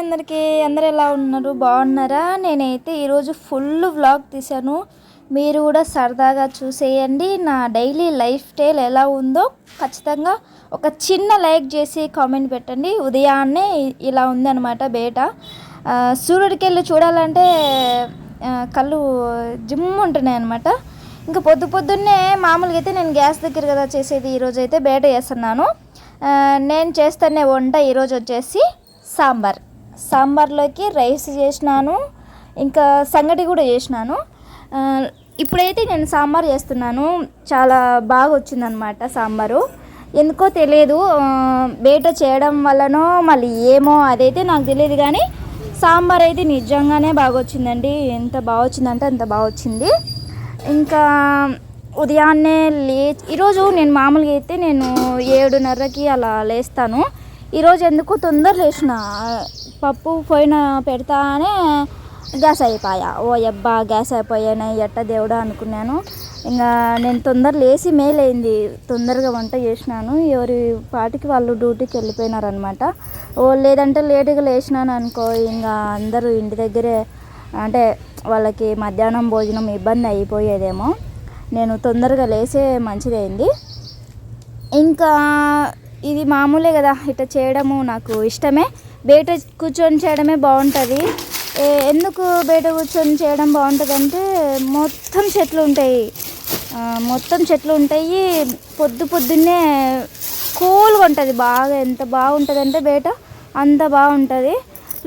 అందరికీ అందరు ఎలా ఉన్నారు? బాగున్నారా? నేనైతే ఈరోజు ఫుల్ వ్లాగ్ తీశాను. మీరు కూడా సరదాగా చూసేయండి. నా డైలీ లైఫ్ స్టైల్ ఎలా ఉందో ఖచ్చితంగా ఒక చిన్న లైక్ చేసి కామెంట్ పెట్టండి. ఉదయాన్నే ఇలా ఉందన్నమాట బయట సూర్యుడికి వెళ్ళి చూడాలంటే కళ్ళు జిమ్ ఉంటున్నాయి అనమాట ఇంకా పొద్దు పొద్దున్నే మామూలుగా అయితే నేను గ్యాస్ దగ్గర కదా చేసేది ఈరోజు అయితే బయట చేస్తున్నాను. నేను చేస్తేనే వంట ఈరోజు వచ్చేసి సాంబార్. సాంబార్లోకి రైస్ చేసినాను ఇంకా సంగటి కూడా చేసినాను. ఇప్పుడైతే నేను సాంబార్ చేస్తున్నాను. చాలా బాగా వచ్చిందనమాట సాంబారు. ఎందుకో తెలియదు బయట చేయడం వల్లనో మళ్ళీ ఏమో అదైతే నాకు తెలియదు కానీ సాంబార్ అయితే నిజంగానే బాగా వచ్చిందండి ఎంత బాగా వచ్చిందంటే అంత బాగా వచ్చింది ఇంకా ఉదయాన్నే లే ఈరోజు నేను మామూలుగా అయితే నేను ఏడున్నరకి అలా లేస్తాను. ఈరోజు ఎందుకు తొందర లేచిన? పప్పు పోయిన పెడతానే గ్యాస్ అయిపోయా. ఓ అబ్బా గ్యాస్ అయిపోయాను ఎట్ట దేవుడా అనుకున్నాను. ఇంకా నేను తొందర లేచి మేలైంది. తొందరగా వంట చేసినాను. ఎవరి పాటికి వాళ్ళు డ్యూటీకి వెళ్ళిపోయినారనమాట. ఓ లేదంటే లేటుగా లేచినాను అనుకో ఇంకా అందరూ ఇంటి దగ్గరే అంటే వాళ్ళకి మధ్యాహ్నం భోజనం ఇబ్బంది అయిపోయేదేమో. నేను తొందరగా లేసే మంచిదైంది. ఇంకా ఇది మామూలే కదా ఇట్లా చేయడము నాకు ఇష్టమే. బయట కూర్చొని చేయడమే బాగుంటుంది. ఎందుకు బయట కూర్చొని చేయడం బాగుంటుంది అంటే మొత్తం చెట్లు ఉంటాయి. మొత్తం చెట్లు ఉంటాయి. పొద్దు పొద్దున్నే కూల్గా ఉంటుంది బాగా. ఎంత బాగుంటుంది అంటే బయట అంత బాగుంటుంది.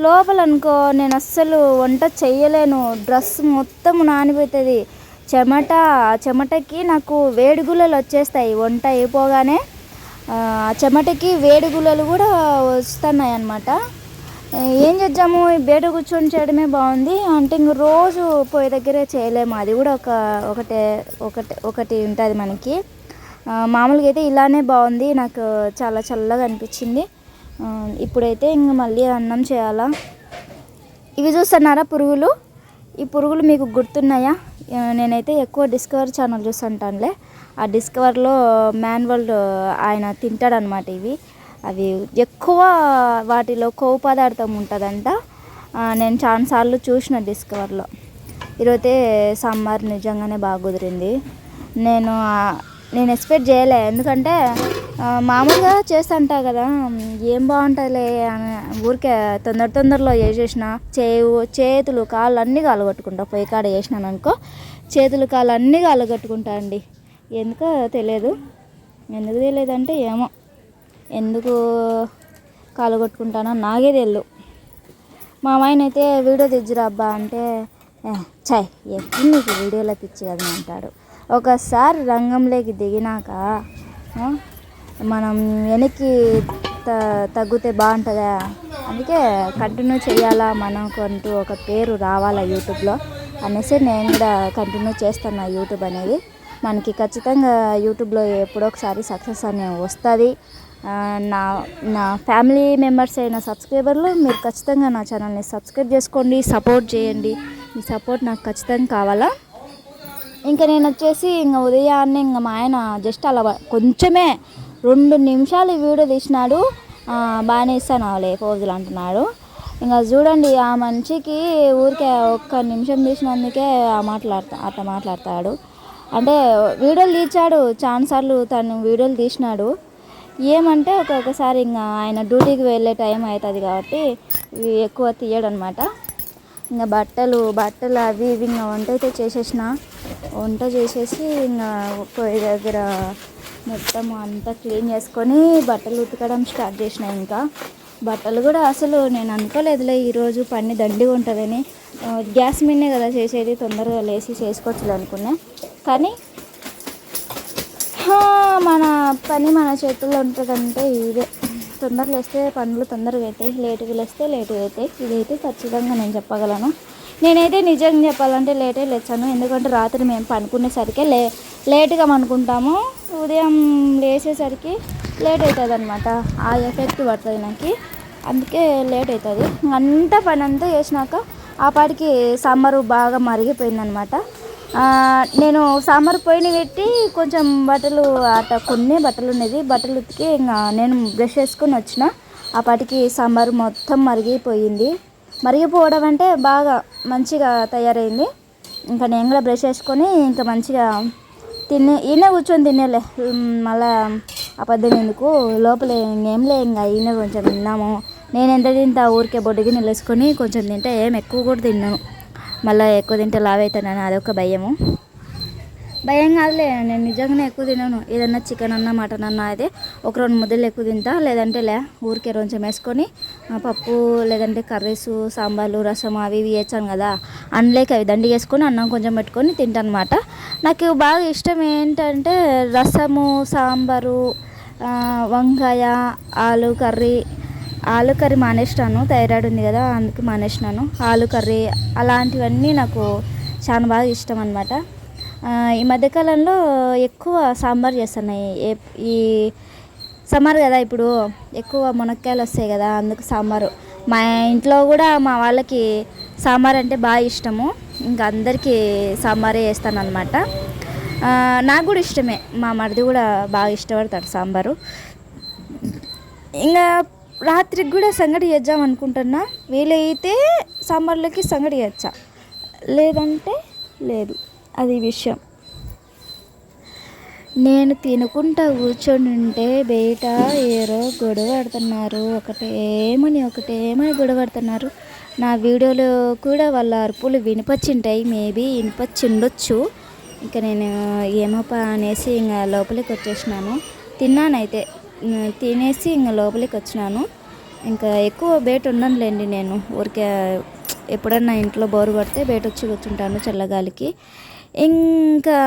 లోపల అనుకో నేను అస్సలు వంట చేయలేను డ్రెస్ మొత్తం నానిపోతుంది. చెమట చెమటకి నాకు వేడిగులలు వచ్చేస్తాయి. వంట అయిపోగానే ఆ చెమటకి వేడిగుల్లలు కూడా వస్తున్నాయి అన్నమాట ఏం చేద్దాము? ఈ బయట కూర్చొని చేయడమే బాగుంది. అంటే ఇంక రోజు పోయే దగ్గరే చేయలేము. అది కూడా ఒక ఒకటే ఒకటి ఒకటి ఉంటుంది మనకి. మామూలుగా అయితే ఇలానే బాగుంది. నాకు చాలా చల్లగా అనిపించింది. ఇప్పుడైతే ఇంక మళ్ళీ అన్నం చేయాలా? ఇవి చూస్తున్నారా పురుగులు? ఈ పురుగులు మీకు గుర్తున్నాయా? నేనైతే ఎక్కువ డిస్కవర్ ఛానల్ చూస్తుంటానులే. ఆ డిస్కవర్లో మ్యాన్ ఆయన తింటాడనమాట ఇవి. అవి ఎక్కువ వాటిలో కొవ్వు పదార్థం ఉంటుందంట. నేను నేను చాలాసార్లు చూసిన డిస్కవర్లో. ఈరోజైతే సాంబార్ నిజంగానే బాగా కుదిరింది. నేను నేను ఎక్స్పెక్ట్ చేయలే. ఎందుకంటే మామూలుగా చేస్తుంటా కదా ఏం బాగుంటుందిలే అని ఊరికే తొందర తొందరలో చేసేసిన చేవు చేతులు కాళ్ళు అన్నీ కాలగొట్టుకుంటా పొయ్యి కాడ వేసినాననుకో అనుకో చేతులు కాళ్ళు అన్నీ కాలగొట్టుకుంటా అండి. ఎందుకో తెలియదు ఎందుకు తెలియదు అంటే ఏమో. ఎందుకు కాలగొట్టుకుంటానో నాకే తెలియదు మా ఆయన అయితే వీడియో తెచ్చురా అబ్బా అంటే చాయ్ ఎప్పుడు నీకు వీడియోలో పిచ్చి కదా అంటాడు. ఒకసారి రంగంలోకి దిగినాక మనం వెనక్కి త తగ్గితే బాగుంటుందా? అందుకే కంటిన్యూ చేయాలా మనకంటూ ఒక పేరు రావాలా యూట్యూబ్లో అనేసి నేను కూడా కంటిన్యూ చేస్తాను యూట్యూబ్ అనేది. మనకి ఖచ్చితంగా యూట్యూబ్లో ఎప్పుడో ఒకసారి సక్సెస్ అనేది వస్తుంది. నా నా ఫ్యామిలీ మెంబర్స్ అయిన సబ్స్క్రైబర్లు మీరు ఖచ్చితంగా నా ఛానల్ని సబ్స్క్రైబ్ చేసుకోండి సపోర్ట్ చేయండి. మీ సపోర్ట్ నాకు ఖచ్చితంగా కావాలా? ఇంకా నేను వచ్చేసి ఇంకా ఉదయాన్నే ఇంకా మా ఆయన జస్ట్ అలా కొంచెమే రెండు నిమిషాలు వీడియో తీసినాడు. బాగానే ఇస్తాను అవలే పోజులు అంటున్నాడు. ఇంకా చూడండి ఆ మనిషికి ఊరికే ఒక్క నిమిషం తీసినందుకే ఆ మాట్లాడతా అట్లా మాట్లాడతాడు. అంటే వీడియోలు తీర్చాడు చాలాసార్లు తను వీడియోలు తీసినాడు. ఏమంటే ఒక్కొక్కసారి ఇంకా ఆయన డ్యూటీకి వెళ్ళే టైం అవుతుంది కాబట్టి ఇవి ఎక్కువ తీయడనమాట. ఇంకా బట్టలు బట్టలు అవి ఇవి ఇంకా వంట అయితే చేసేసిన. వంట చేసేసి ఇంకా పొయ్యి దగ్గర మొత్తం అంతా క్లీన్ చేసుకొని బట్టలు ఉతకడం స్టార్ట్ చేసిన ఇంకా. బట్టలు కూడా అసలు నేను అనుకోలేదులే ఈరోజు పని దండిగా ఉంటుందని. గ్యాస్ మీదనే కదా చేసేది తొందరగా లేచి చేసుకోవచ్చులే అనుకున్నా. కానీ మన పని మన చేతుల్లో ఉంటుందంటే ఇదే. తొందరగా వేస్తే పనులు తొందరగా అవుతాయి లేటుగా లేస్తే లేటుగా అవుతాయి ఇదైతే ఖచ్చితంగా నేను చెప్పగలను. నేనైతే నిజంగా చెప్పాలంటే లేటే లేచాను. ఎందుకంటే రాత్రి మేము పనుకునేసరికి లే లేటుగా అనుకుంటాము ఉదయం లేచేసరికి లేట్ అవుతుంది అనమాట ఆ ఎఫెక్ట్ పడుతుంది నాకు. అందుకే లేట్ అవుతుంది అంతా పని అంతా చేసినాక ఆ పాటికి సమ్మరు బాగా మరిగిపోయిందనమాట నేను సాంబార్ పొయ్యిని పెట్టి కొంచెం బట్టలు అట్లా కొన్ని బట్టలు ఉన్నది బట్టలు ఉతికి ఇంకా నేను బ్రష్ వేసుకొని వచ్చిన. అప్పటికి సాంబార్ మొత్తం మరిగిపోయింది. మరిగిపోవడం అంటే బాగా మంచిగా తయారైంది. ఇంకా నేను కూడా బ్రష్ చేసుకొని ఇంకా మంచిగా తినే ఈయన కూర్చొని తినేలే. మళ్ళా అబద్ధం ఎందుకు? లోపల ఇంకేంలే ఇంకా ఈయన కొంచెం తిన్నాము. నేను ఎంత తింటా ఊరికే బొడ్డుకి నిలేసుకొని కొంచెం తింటే ఏం ఎక్కువ కూడా తిన్నాను. మళ్ళీ ఎక్కువ తింటే లావ్ అవుతానని అదొక భయము. భయం కాదులే నేను నిజంగానే ఎక్కువ తినను. ఏదన్నా చికెన్ అన్నా మటన్ అన్నా అయితే ఒక రెండు ముద్దలు ఎక్కువ తింటా. లేదంటే లే ఊరికే కొంచెం వేసుకొని పప్పు లేదంటే కర్రీస్ సాంబార్లు రసం అవి ఇవి వేసాను కదా. అందులోకి అవి దండి వేసుకొని అన్నం కొంచెం పెట్టుకొని తింటాను అనమాట నాకు బాగా ఇష్టం ఏంటంటే రసము సాంబారు వంకాయ ఆలు కర్రీ ఆలు కర్రీ మానేసినాను థైరాయిడ్ ఉంది కదా అందుకు మానేసినాను. ఆలు కర్రీ అలాంటివన్నీ నాకు చాలా బాగా ఇష్టం అనమాట ఈ మధ్యకాలంలో ఎక్కువ సాంబార్ చేస్తున్నాయి ఏ- ఈ సమ్మర్ కదా ఇప్పుడు ఎక్కువ మునక్కాయలు వస్తాయి కదా అందుకు సాంబారు. మా ఇంట్లో కూడా మా వాళ్ళకి సాంబార్ అంటే బాగా ఇష్టము. ఇంకా అందరికీ సాంబారే వేస్తాను అనమాట నాకు కూడా ఇష్టమే. మా మరిది కూడా బాగా ఇష్టపడతాడు సాంబారు. ఇంకా రాత్రికి కూడా సంగటి చేద్దాం అనుకుంటున్నా. వీలైతే సాంబార్లోకి సంగటి చేచ్చా లేదంటే లేదు. అది విషయం. నేను తినుకుంటా కూర్చొని ఉంటే బయట ఏరో గొడవ పడుతున్నారు. ఒకటేమని ఒకటేమని గొడవ పడుతున్నారు. నా వీడియోలో కూడా వాళ్ళ అరుపులు వినిపచ్చింటాయి మేబీ వినిపచ్చిండొచ్చు ఇంకా నేను ఏమోపా అనేసి ఇంకా లోపలికి వచ్చేసినాను. తిన్నానైతే. తినేసి ఇంకా లోపలికి వచ్చినాను. ఇంకా ఎక్కువ బయట ఉండనులేండి నేను. ఊరికే ఎప్పుడన్నా ఇంట్లో బోరు పడితే బయట వచ్చి కూర్చుంటాను చల్లగాలికి. ఇంకా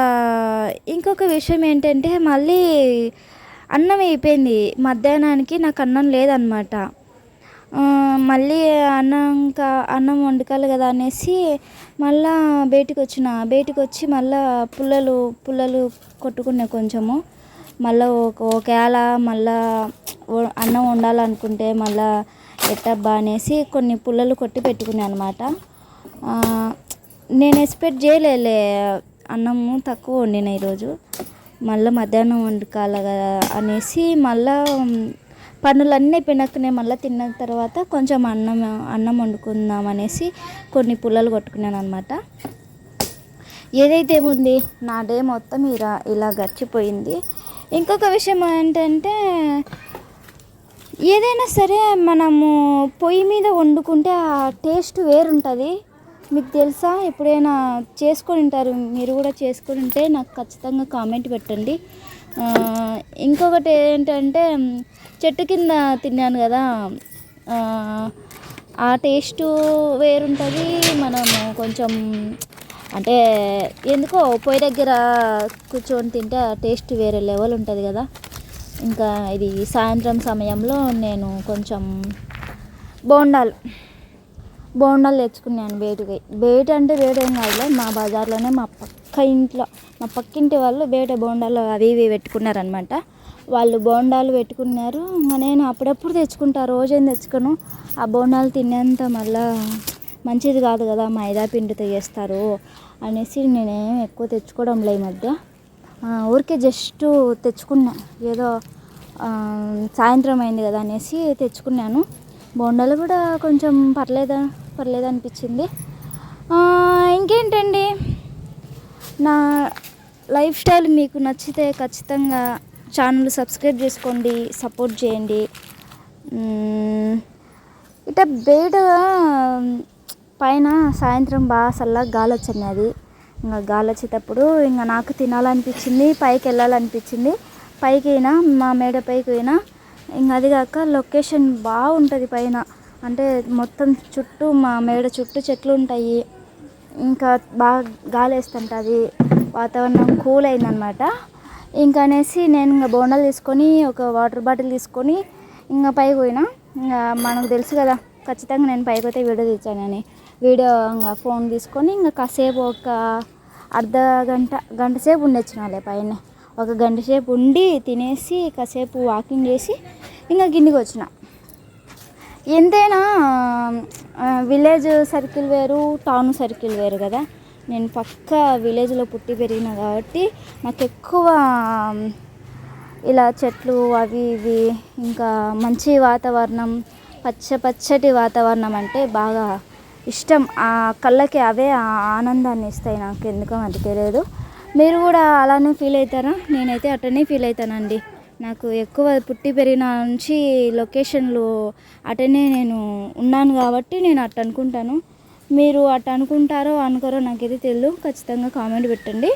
ఇంకొక విషయం ఏంటంటే మళ్ళీ అన్నం అయిపోయింది. మధ్యాహ్నానికి నాకు అన్నం లేదనమాట. మళ్ళీ అన్నం కా అన్నం వండుకోవాలి కదా అనేసి మళ్ళా బయటికి వచ్చిన. బయటికి వచ్చి మళ్ళా పుల్లలు పుల్లలు కొట్టుకున్నా కొంచెము. మళ్ళీ ఒక ఒకవేళ మళ్ళీ అన్నం వండాలనుకుంటే మళ్ళా ఎట్టబ్బా అనేసి కొన్ని పుల్లలు కొట్టి పెట్టుకున్నాను అనమాట నేను ఎక్స్పెక్ట్ చేయలేలే అన్నము తక్కువ వండిన ఈరోజు. మళ్ళీ మధ్యాహ్నం వండుకోవాలి కదా అనేసి మళ్ళీ పనులన్నీ అయిపోయినాకనే మళ్ళీ తిన్న తర్వాత కొంచెం అన్నం అన్నం వండుకుందాం అనేసి కొన్ని పుల్లలు కొట్టుకున్నాను అనమాట ఏదైతే ఏముంది నా డే మొత్తం ఇలా ఇలా గడిచిపోయింది. ఇంకొక విషయం ఏంటంటే ఏదైనా సరే మనము పొయ్యి మీద వండుకుంటే ఆ టేస్ట్ వేరుంటుంది. మీకు తెలుసా? ఎప్పుడైనా చేసుకొని ఉంటారు మీరు కూడా చేసుకొని ఉంటే నాకు ఖచ్చితంగా కామెంట్ పెట్టండి. ఇంకొకటి ఏంటంటే చెట్టు కింద తిన్నాను కదా ఆ, ఆ టేస్ట్ వేరుంటుంది. మనము కొంచెం అంటే ఎందుకో పొయ్యి దగ్గర కూర్చొని తింటే టేస్ట్ వేరే లెవెల్ ఉంటుంది కదా. ఇంకా ఇది సాయంత్రం సమయంలో నేను కొంచెం బోండాలు బోండాలు తెచ్చుకున్నాను బయటకి. బయట అంటే బయట ఏం కాదులే మా బజార్లోనే మా పక్క ఇంట్లో మా పక్కింటి వాళ్ళు బయట బోండాలు అవి ఇవి పెట్టుకున్నారనమాట. వాళ్ళు బోండాలు పెట్టుకున్నారు ఇంకా నేను అప్పుడప్పుడు తెచ్చుకుంటా రోజేం తెచ్చుకోను. ఆ బోండాలు తినేంత మళ్ళా మంచిది కాదు కదా మైదా పిండితో చేస్తారు అనేసి నేనేం ఎక్కువ తెచ్చుకోవడం లే ఈ మధ్య. ఊరికే జస్ట్ తెచ్చుకున్నా. ఏదో సాయంత్రం అయింది కదా అనేసి తెచ్చుకున్నాను. బోండాలు కూడా కొంచెం పర్లేదా పర్లేదు అనిపించింది. ఇంకేంటండి? నా లైఫ్ స్టైల్ మీకు నచ్చితే ఖచ్చితంగా ఛానల్ సబ్స్క్రైబ్ చేసుకోండి సపోర్ట్ చేయండి. ఇట బయట పైన సాయంత్రం బాగా చల్లగా గాలి వచ్చింది అది. ఇంకా గాలి వచ్చేటప్పుడు ఇంకా నాకు తినాలనిపించింది పైకి వెళ్ళాలనిపించింది. పైకి అయినా మా మేడ పైకి పోయినా ఇంకా అది కాక లొకేషన్ బాగుంటుంది పైన. అంటే మొత్తం చుట్టూ మా మేడ చుట్టూ చెట్లు ఉంటాయి ఇంకా బాగా గాలి వేస్తుంటుంది వాతావరణం కూల్ అయిందనమాట ఇంకా అనేసి నేను ఇంకా బోండాలు తీసుకొని ఒక వాటర్ బాటిల్ తీసుకొని ఇంకా పైకి పోయినా. ఇంకా మనకు తెలుసు కదా ఖచ్చితంగా నేను పైకి పోతే వీడియో తీసానని వీడియో ఇంకా ఫోన్ తీసుకొని ఇంకా కాసేపు ఒక అర్ధ గంట గంట సేపు ఉండొచ్చినాలే పైన. ఒక గంట సేపు ఉండి తినేసి కాసేపు వాకింగ్ చేసి ఇంకా గిన్నెకి వచ్చిన. ఎంతైనా విలేజ్ సర్కిల్ వేరు టౌన్ సర్కిల్ వేరు కదా. నేను పక్క విలేజ్లో పుట్టి పెరిగిన కాబట్టి నాకు ఎక్కువ ఇలా చెట్లు అవి ఇవి ఇంకా మంచి వాతావరణం పచ్చ పచ్చటి వాతావరణం అంటే బాగా ఇష్టం. ఆ కళ్ళకి అవే ఆనందాన్ని ఇస్తాయి నాకు ఎందుకో అది తెలియదు మీరు కూడా అలానే ఫీల్ అవుతారా? నేనైతే అట్టనే ఫీల్ అవుతానండి. నాకు ఎక్కువ పుట్టి పెరిగిన నుంచి లొకేషన్లు అటనే నేను ఉన్నాను కాబట్టి నేను అట్ అనుకుంటాను. మీరు అట్ అనుకుంటారో అనుకోరో నాకైతే తెలియదు ఖచ్చితంగా కామెంట్ పెట్టండి.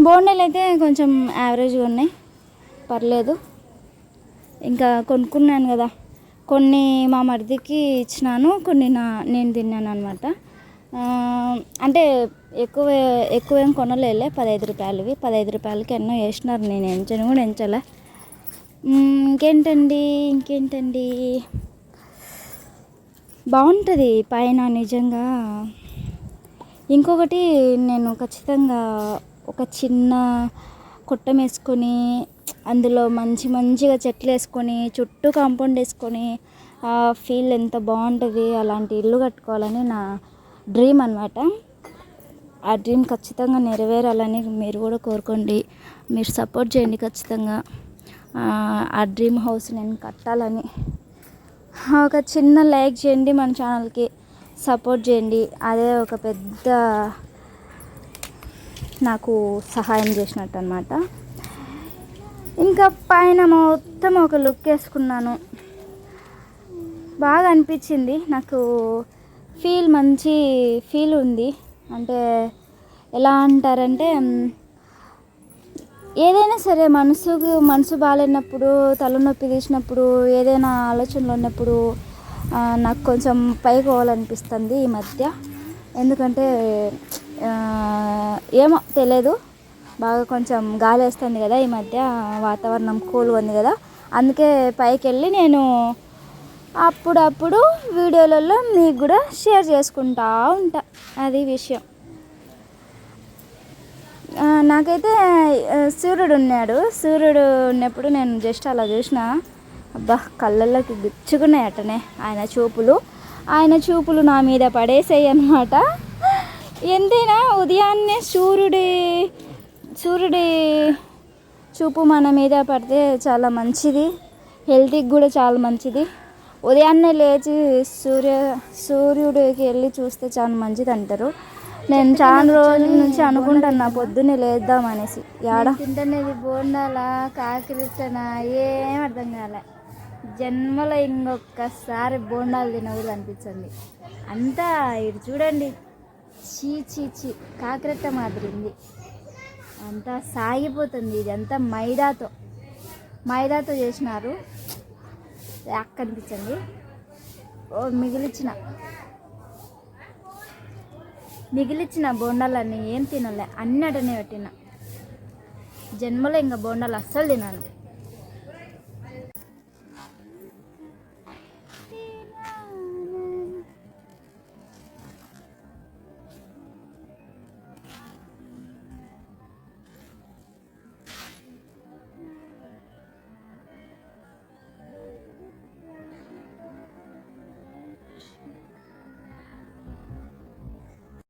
బోండలు అయితే కొంచెం యావరేజ్గా ఉన్నాయి. పర్లేదు. ఇంకా కొనుక్కున్నాను కదా. కొన్ని మా మరిదికి ఇచ్చినాను కొన్ని నా నేను తిన్నాను అనమాట అంటే ఎక్కువ ఎక్కువ ఏం కొనలేలే పదహైదు రూపాయలవి. పదహైదు రూపాయలకి ఎన్నో వేసినారు నేను ఎంచను కూడా ఎంచలే. ఇంకేంటండి ఇంకేంటండి? బాగుంటుంది పైన నిజంగా. ఇంకొకటి నేను ఖచ్చితంగా ఒక చిన్న కుట్టం వేసుకొని అందులో మంచి మంచిగా చెట్లు వేసుకొని చుట్టూ కాంపౌండ్ వేసుకొని ఆ ఫీల్ ఎంత బాగుంటుంది అలాంటి ఇల్లు కట్టుకోవాలని నా డ్రీమ్ అనమాట ఆ డ్రీమ్ ఖచ్చితంగా నెరవేరాలని మీరు కూడా కోరుకోండి. మీరు సపోర్ట్ చేయండి ఖచ్చితంగా. ఆ, డ్రీమ్ హౌస్ నేను కట్టాలని. ఒక చిన్న లైక్ చేయండి మన ఛానల్కి సపోర్ట్ చేయండి. అదే ఒక పెద్ద నాకు సహాయం చేసినట్టు అనమాట ఇంకా పైన మొత్తం ఒక లుక్ వేసుకున్నాను. బాగా అనిపించింది. నాకు ఫీల్ మంచి ఫీల్ ఉంది. అంటే ఎలా అంటారంటే ఏదైనా సరే మనసుకు మనసు బాగాలేనప్పుడు తలనొప్పి తీసినప్పుడు ఏదైనా ఆలోచనలు ఉన్నప్పుడు నాకు కొంచెం పైకి పోవాలనిపిస్తుంది ఈ మధ్య. ఎందుకంటే ఏమో తెలియదు. బాగా కొంచెం గాలి వేస్తుంది కదా ఈ మధ్య వాతావరణం కూల్గా ఉంది కదా. అందుకే పైకి వెళ్ళి నేను అప్పుడప్పుడు వీడియోలలో మీకు కూడా షేర్ చేసుకుంటా ఉంటా. అది విషయం. నాకైతే సూర్యుడు ఉన్నాడు. సూర్యుడు ఉన్నప్పుడు నేను జస్ట్ అలా చూసిన. అబ్బా కళ్ళల్లోకి గుచ్చుకున్నాయి అట్టనే ఆయన చూపులు. ఆయన చూపులు నా మీద పడేసాయి అనమాట ఎంతైనా ఉదయాన్నే సూర్యుడి సూర్యుడి చూపు మన మీద పడితే చాలా మంచిది. హెల్త్కి కూడా చాలా మంచిది. ఉదయాన్నే లేచి సూర్య సూర్యుడికి వెళ్ళి చూస్తే చాలా మంచిది అంటారు. నేను చాలా రోజుల నుంచి అనుకుంటున్నా పొద్దున్నే లేద్దాం అనేసి. యాడ? తింటనేది బోండాలా కాకిరిట్టనా ఏం అర్థం కాలే. జన్మలో ఇంకొకసారి బోండాలు తినవద్దు అనిపించింది. అంతా ఇటు చూడండి. చీ చీ చీ. కాకిరెట్ట మాదిరి ఉంది. అంతా సాగిపోతుంది. ఇది అంతా మైదాతో. మైదాతో చేసినారు. అక్కనిపించండి. ఓ మిగిలిచ్చిన. మిగిలిచ్చిన బోండాలన్నీ ఏం తినలే. అన్ని అటనే పెట్టిన. జన్మలో ఇంకా బోండాలు అస్సలు తినాలి.